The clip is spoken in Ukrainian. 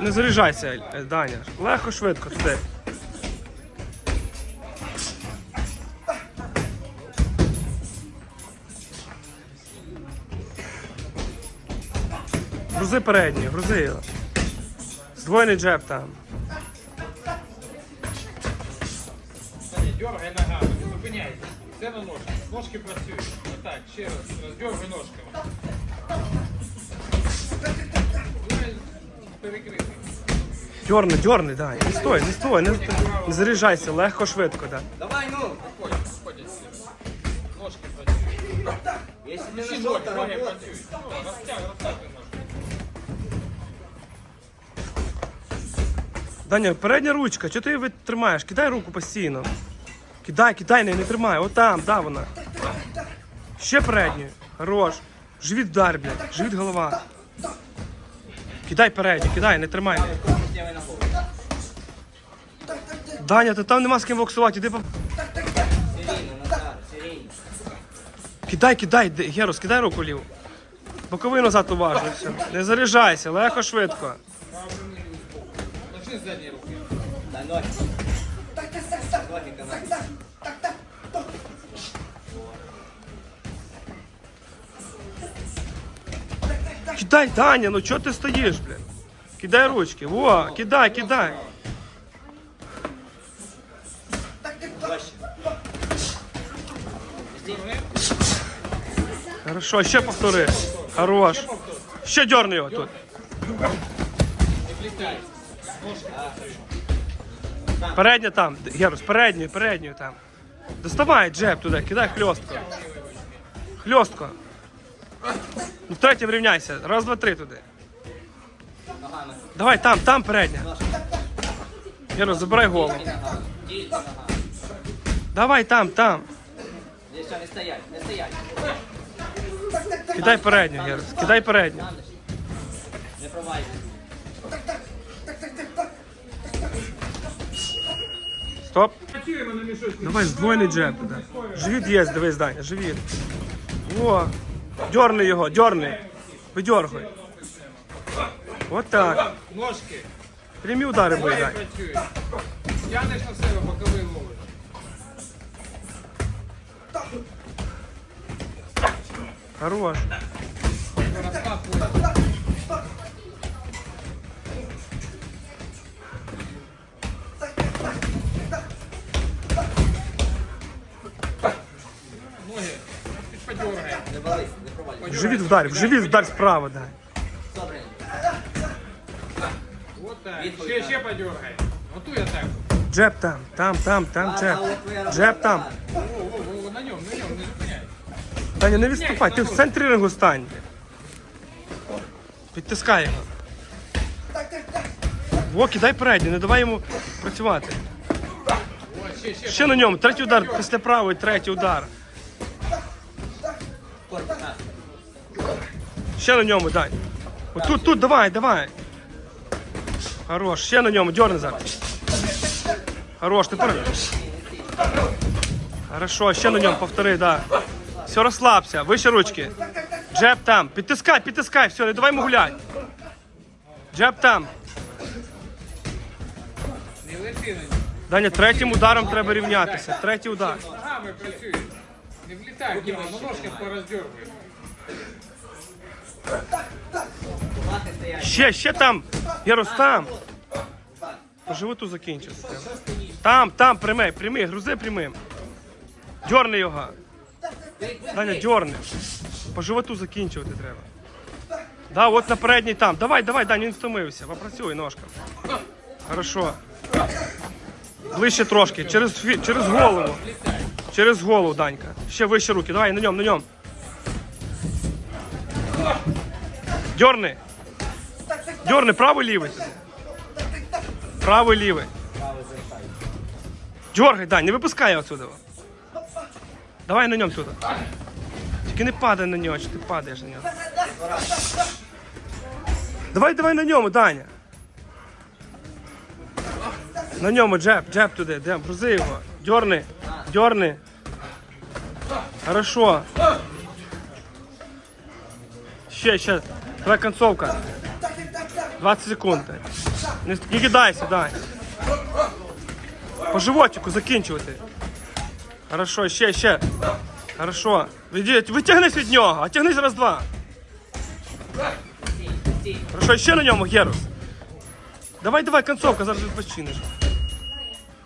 Не заряджайся, Даня. Легко, швидко, туди. Грузи передні, грузи його. Здвоєний джеб там. Дергай ногами, не зупиняйся. Все на ножки. Ножки працюють. Отак, ще раз. Роздергай ножками. Дьорни, дьорни, Даня. Не стой, не стой, не, не заряджайся, легко, швидко, да. Давай, ну! Ножки. Если не нашел, то работай. Даня, передня ручка, чого ти її тримаєш? Кидай руку постійно. Кидай, кидай, не, не тримай. Отам, да вона. Ще передню. Хорош. Живіт вдар, блядь. Живіт голова. Кидай передню, кидай, не тримай. Даня, ти там нема з ким боксувати, іди по. Кидай, кидай, Герус, кидай руку ліву. Боковий назад уважно. Все. Не заряджайся, легко, швидко. Ложи з задньої руки. Кидай, Даня, ну чого ти стоїш, блядь? Кидай ручки. Во, кидай, кидай. Хорошо, ще повтори. Хорош. Ще дерни його тут. Передня там, Герус, передню, передню там. Доставай джеб туди, кидай хльостко. Хльостко. Ну, втретє врівняйся. Раз, два, три туди. Давай там, там передня. Герус, забирай голову. Давай там, там. Не стоять, не стоять. Кидай передню, Герус. Кидай передню. Не провалюй. Стоп. Давай здвоєний джеб. Живіт є, дивись, Даня, живіт. Во. Дерни його, дерни. Видергуй. От так. Ножки. Прямі удари Дань. працюють. Тянеш на себе боковий ловиш. Хорош. Розкапує. Ноги. Ти подергай. Не не провалюй. В живіт вдарь, в живіт вдарь справа. Добре. Вот так. Ще, ще подергай. Готуй атаку. Джеб там, там, там, там, джеб. Джеб там. О, о, о, на ньому, на ньому, не зупиняй. Таня, не відступай, ти в центрі рингу стань. Підтискай його. Во, кидай передню, не давай йому працювати. Ще, ще. Ще на ньому, третій удар після правої, третій удар. Корпус. Ще на ньому, дай. Отут, тут, тут, давай, давай. Хорош, ще на ньому, дерни зараз. Хорош, тепер. Хорошо, ще на ньому, повтори, да. Все, розслабся, вище ручки. Джеб там, підтискай, підтискай, все, не давай йому гуляти. Джеб там. Даня, третім ударом треба рівнятися. Третій удар. Ногами працюй. Не влітай но ножки пороздергуй. Ще, ще там. Єрус, там. По животу закінчився. Там, там, прямий, прямий, грузи прямим. Дьорни його. Даня, дьорни. По животу закінчувати треба. Да, от на передній там. Давай, давай, Даня, він втомився. Попрацюй ножками. Хорошо. Ближче трошки. Через, через голову. Через голову, Данька. Ще вище руки. Давай, на ньому, на ньому. Дьорни. Дьорни, правий лівий. Правий лівий. Дьоргай, Дань, не випускай його отсюда. Давай на ньому сюди. Тільки не падай на нього, чи ти падаєш на нього. Давай, давай на ньому, Даня. На ньому джеб, джеб туди, де, грузи його. Дьорни, дьорни. Хорошо. Ще, ще. Давай концовка. 20 секунд. Не, не кидайся, дай. По животику закінчувати. Хорошо, ще, ще. Хорошо. Витягнись від нього, а тягнись раз-два. Хорошо, ще на ньому, Герус. Давай, давай, концовка, зараз відпочинеш.